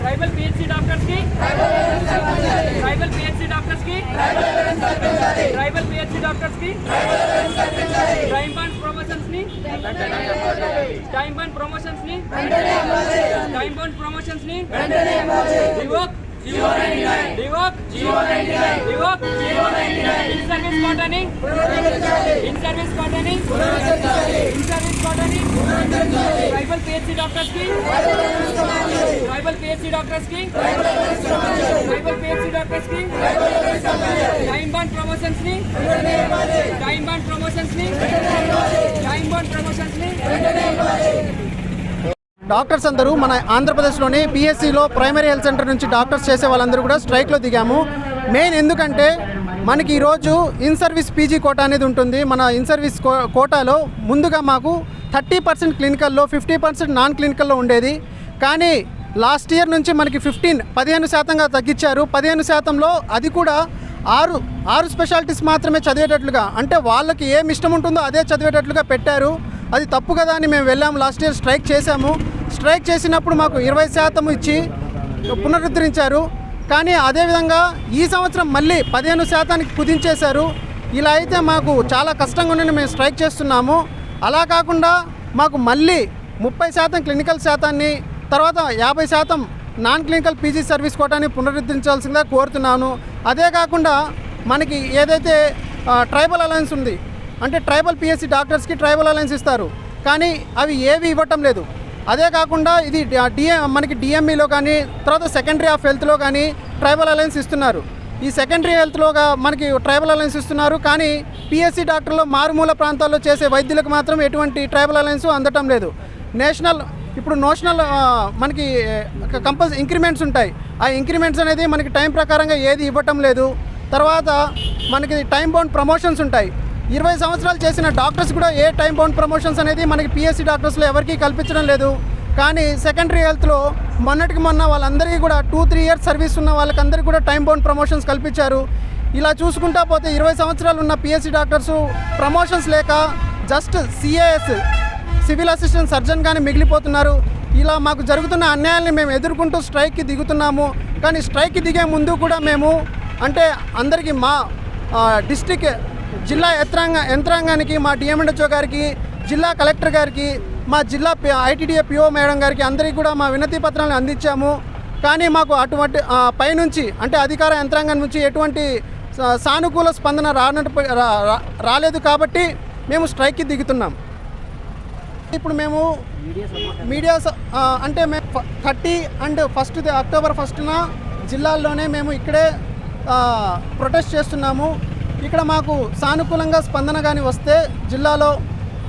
Tribal PHC డాక్టర్స్కి tribal PHC డాక్టర్స్కి tribal PHC డాక్టర్స్కి టైమ్ బాండ్ ప్రమోషన్స్ని టైమ్ బాండ్ ప్రమోషన్స్ని టైమ్ బాండ్ ప్రమోషన్స్ని ఇన్ సర్వీస్ కోటని ఇన్ సర్వీస్ కోటని ఇన్ సర్వీస్ కోటని ట్రైబల్ పిహెచ్సి డాక్టర్స్కి ట్రైబల్ పిహెచ్సి డాక్టర్స్కి ట్రైబల్ పిహెచ్సి డాక్టర్స్కి టైం బాండ్ ప్రమోషన్స్ని టైం బాండ్ ప్రమోషన్స్ని టైం బాండ్ ప్రమోషన్స్ని డాక్టర్స్ అందరూ మన ఆంధ్రప్రదేశ్లోని పిఎస్సిలో ప్రైమరీ హెల్త్ సెంటర్ నుంచి డాక్టర్స్ చేసే వాళ్ళందరూ కూడా స్ట్రైక్లో దిగాము. మెయిన్ ఎందుకంటే మనకి ఈరోజు ఇన్ సర్వీస్ పీజీ కోటా అనేది ఉంటుంది. మన ఇన్ సర్వీస్ కో కోటాలో ముందుగా మాకు థర్టీ పర్సెంట్ క్లినికల్లో ఫిఫ్టీ పర్సెంట్ నాన్ క్లినికల్లో ఉండేది. కానీ లాస్ట్ ఇయర్ నుంచి మనకి ఫిఫ్టీన్ పదిహేను శాతంగా తగ్గించారు. పదిహేను శాతంలో అది కూడా ఆరు ఆరు స్పెషాలిటీస్ మాత్రమే చదివేటట్లుగా అంటే వాళ్ళకి ఏమి ఇష్టం ఉంటుందో అదే చదివేటట్లుగా పెట్టారు. అది తప్పు కదా అని మేము వెళ్ళాము. లాస్ట్ ఇయర్ స్ట్రైక్ చేశాము. స్ట్రైక్ చేసినప్పుడు మాకు ఇరవై శాతం ఇచ్చి పునరుద్ధరించారు. కానీ అదేవిధంగా ఈ సంవత్సరం మళ్ళీ పదిహేను శాతానికి కుదించేశారు. ఇలా అయితే మాకు చాలా కష్టంగా ఉండి మేము స్ట్రైక్ చేస్తున్నాము. అలా కాకుండా మాకు మళ్ళీ ముప్పై శాతం క్లినికల్ శాతాన్ని తర్వాత యాభై శాతం నాన్ క్లినికల్ పీజీ సర్వీస్ కోటాన్ని పునరుద్ధరించాల్సిందిగా కోరుతున్నాను. అదే కాకుండా మనకి ఏదైతే ట్రైబల్ అలయన్స్ ఉంది అంటే ట్రైబల్ పిఎస్సి డాక్టర్స్కి ట్రైబల్ అలయన్స్ ఇస్తారు. కానీ అవి ఏవి ఇవ్వటం లేదు. అదే కాకుండా ఇది డిఎ మనకి డిఎంఈలో కానీ తర్వాత సెకండరీ ఆఫ్ హెల్త్లో కానీ ట్రైబల్ అలయన్స్ ఇస్తున్నారు. ఈ సెకండరీ హెల్త్లోగా మనకి ట్రైబల్ అలయన్స్ ఇస్తున్నారు కానీ పిఎస్సి డాక్టర్లు మారుమూల ప్రాంతాల్లో చేసే వైద్యులకు మాత్రం ఎటువంటి ట్రైబల్ అలయన్స్ అందటం లేదు. నేషనల్ ఇప్పుడు నోషనల్ మనకి కంపల్స్ ఇంక్రిమెంట్స్ ఉంటాయి. ఆ ఇంక్రిమెంట్స్ అనేది మనకి టైం ప్రకారంగా ఏది ఇవ్వటం లేదు. తర్వాత మనకి టైం బౌండ్ ప్రమోషన్స్ ఉంటాయి. ఇరవై సంవత్సరాలు చేసిన డాక్టర్స్ కూడా ఏ టైం బౌండ్ ప్రమోషన్స్ అనేది మనకి పిఎస్సి డాక్టర్స్లో ఎవరికీ కల్పించడం లేదు. కానీ సెకండరీ హెల్త్లో మొన్నటికి మొన్న వాళ్ళందరికీ కూడా టూ త్రీ ఇయర్స్ సర్వీస్ ఉన్న వాళ్ళకందరికీ కూడా టైం బౌండ్ ప్రమోషన్స్ కల్పించారు. ఇలా చూసుకుంటా పోతే ఇరవై సంవత్సరాలు ఉన్న పిఎస్సి డాక్టర్స్ ప్రమోషన్స్ లేక just CAS civil assistant surgeon కానీ మిగిలిపోతున్నారు. ఇలా మాకు జరుగుతున్న అన్యాయాన్ని మేము ఎదుర్కొంటూ స్ట్రైక్కి దిగుతున్నాము. కానీ స్ట్రైక్కి దిగే ముందు కూడా మేము అంటే అందరికీ మా డిస్టిక్ జిల్లా యంత్రాంగ యంత్రాంగానికి మా డిఎంఎండ్హెచ్ఓ గారికి జిల్లా కలెక్టర్ గారికి మా జిల్లా ఐటీడీఏ పిఓ మేడం గారికి అందరికీ కూడా మా వినతి పత్రాలను అందించాము. కానీ మాకు అటువంటి పైనుంచి అంటే అధికార యంత్రాంగం నుంచి ఎటువంటి సా- సానుకూల స్పందన రానట్టు రా- రాలేదు కాబట్టి మేము స్ట్రైక్కి దిగుతున్నాం. ఇప్పుడు మేము మీడియా అంటే మేము థర్టీ అండ్ ఫస్ట్ అక్టోబర్ ఫస్ట్న జిల్లాల్లోనే మేము ఇక్కడే ప్రొటెస్ట్ చేస్తున్నాము. ఇక్కడ మాకు సానుకూలంగా స్పందన కానీ వస్తే జిల్లాలో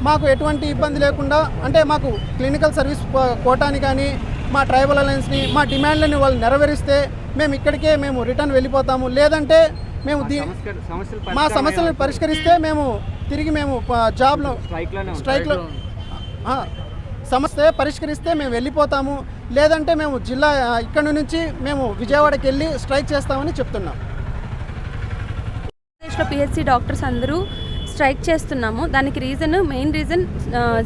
మాకు ఎటువంటి ఇబ్బంది లేకుండా అంటే మాకు క్లినికల్ సర్వీస్ కోటాని కానీ మా ట్రైబల్ అలయన్స్ని మా డిమాండ్లని వాళ్ళు నెరవేరిస్తే మేము ఇక్కడికే మేము రిటర్న్ వెళ్ళిపోతాము. లేదంటే మేము దీ మా సమస్యలను పరిష్కరిస్తే మేము తిరిగి మేము జాబ్లో స్ట్రైక్లో సమస్య పరిష్కరిస్తే మేము వెళ్ళిపోతాము. లేదంటే మేము జిల్లా ఇక్కడ నుంచి మేము విజయవాడకి వెళ్ళి స్ట్రైక్ చేస్తామని చెప్తున్నాం. ఆంధ్రప్రదేశ్లో పిహెచ్సి డాక్టర్స్ అందరూ స్ట్రైక్ చేస్తున్నాము. దానికి reason main reason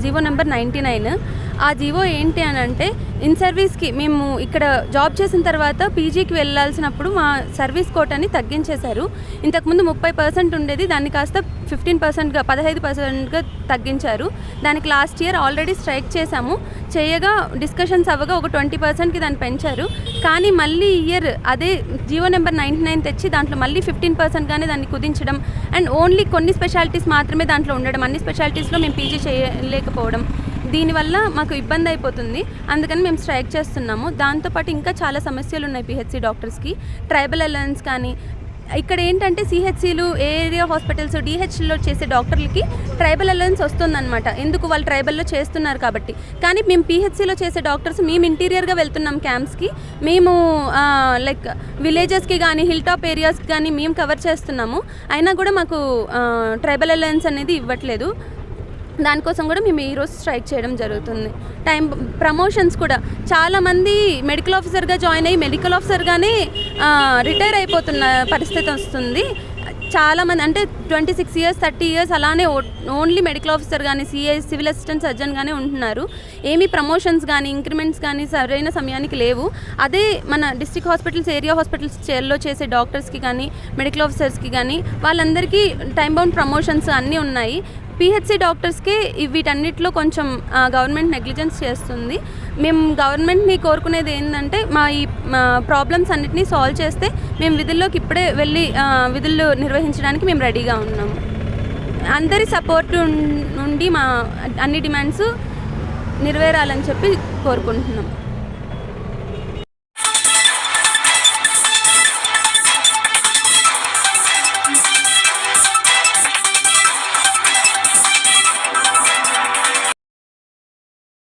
GO number ninety nine. ఆ జీవో ఏంటి అని అంటే ఇన్ సర్వీస్కి మేము ఇక్కడ జాబ్ చేసిన తర్వాత పీజీకి వెళ్ళాల్సినప్పుడు మా సర్వీస్ కోటాని తగ్గించేశారు. ఇంతకుముందు ముప్పై పర్సెంట్ ఉండేది దాన్ని కాస్త ఫిఫ్టీన్ పర్సెంట్గా పదహైదు పర్సెంట్గా తగ్గించారు. దానికి లాస్ట్ ఇయర్ ఆల్రెడీ స్ట్రైక్ చేశాము. చేయగా డిస్కషన్స్ అవ్వగా ఒక ట్వంటీ పర్సెంట్కి దాన్ని పెంచారు. కానీ మళ్ళీ ఇయర్ అదే జియో నెంబర్ నైంటీ నైన్ తెచ్చి దాంట్లో మళ్ళీ ఫిఫ్టీన్ పర్సెంట్గానే దాన్ని కుదించడం అండ్ ఓన్లీ కొన్ని స్పెషాలిటీస్ మాత్రమే దాంట్లో ఉండడం. అన్ని స్పెషాలిటీస్లో మేము పీజీ చేయలేకపోవడం. దీనివల్ల మాకు ఇబ్బంది అయిపోతుంది. అందుకని మేము స్ట్రైక్ చేస్తున్నాము. దాంతోపాటు ఇంకా చాలా సమస్యలు ఉన్నాయి పిహెచ్సి డాక్టర్స్కి. ట్రైబల్ అలయన్స్ కానీ ఇక్కడ ఏంటంటే సిహెచ్సిలు ఏరియా హాస్పిటల్స్ డిహెచ్లో చేసే డాక్టర్లకి ట్రైబల్ అలయన్స్ వస్తుందన్నమాట. ఎందుకు? వాళ్ళు ట్రైబల్లో చేస్తున్నారు కాబట్టి. కానీ మేము పిహెచ్సిలో చేసే డాక్టర్స్ మేము ఇంటీరియర్గా వెళ్తున్నాం క్యాంప్స్కి. మేము లైక్ విలేజెస్కి కానీ హిల్ టాప్ ఏరియాస్కి కానీ మేము కవర్ చేస్తున్నాము. అయినా కూడా మాకు ట్రైబల్ అలయన్స్ అనేది ఇవ్వట్లేదు. దానికోసం కూడా మేము ఈరోజు స్ట్రైక్ చేయడం జరుగుతుంది. టైం ప్రమోషన్స్ కూడా. చాలామంది మెడికల్ ఆఫీసర్గా జాయిన్ అయ్యి మెడికల్ ఆఫీసర్గానే రిటైర్ అయిపోతున్న పరిస్థితి వస్తుంది. చాలామంది అంటే twenty six years thirty years అలానే ఓన్లీ మెడికల్ ఆఫీసర్ కానీ సిఐ సివిల్ అసిస్టెంట్ సర్జన్ కానీ ఉంటున్నారు. ఏమీ ప్రమోషన్స్ కానీ ఇంక్రిమెంట్స్ కానీ సరైన సమయానికి లేవు. అదే మన డిస్ట్రిక్ట్ హాస్పిటల్స్ ఏరియా హాస్పిటల్స్ చేర్లో చేసే డాక్టర్స్కి కానీ మెడికల్ ఆఫీసర్స్కి కానీ వాళ్ళందరికీ టైం బౌండ్ ప్రమోషన్స్ అన్నీ ఉన్నాయి. పిహెచ్సి డాక్టర్స్కి వీటన్నిటిలో కొంచెం గవర్నమెంట్ నెగ్లిజెన్స్ చేస్తుంది. మేము గవర్నమెంట్ని కోరుకునేది ఏంటంటే మా ఈ ప్రాబ్లమ్స్ అన్నిటినీ సాల్వ్ చేస్తే మేము విధుల్లోకి ఇప్పుడే వెళ్ళి విధులు నిర్వహించడానికి మేము రెడీగా ఉన్నాము. అందరి సపోర్ట్ నుండి మా అన్ని డిమాండ్స్ నెరవేరాలని చెప్పి కోరుకుంటున్నాం.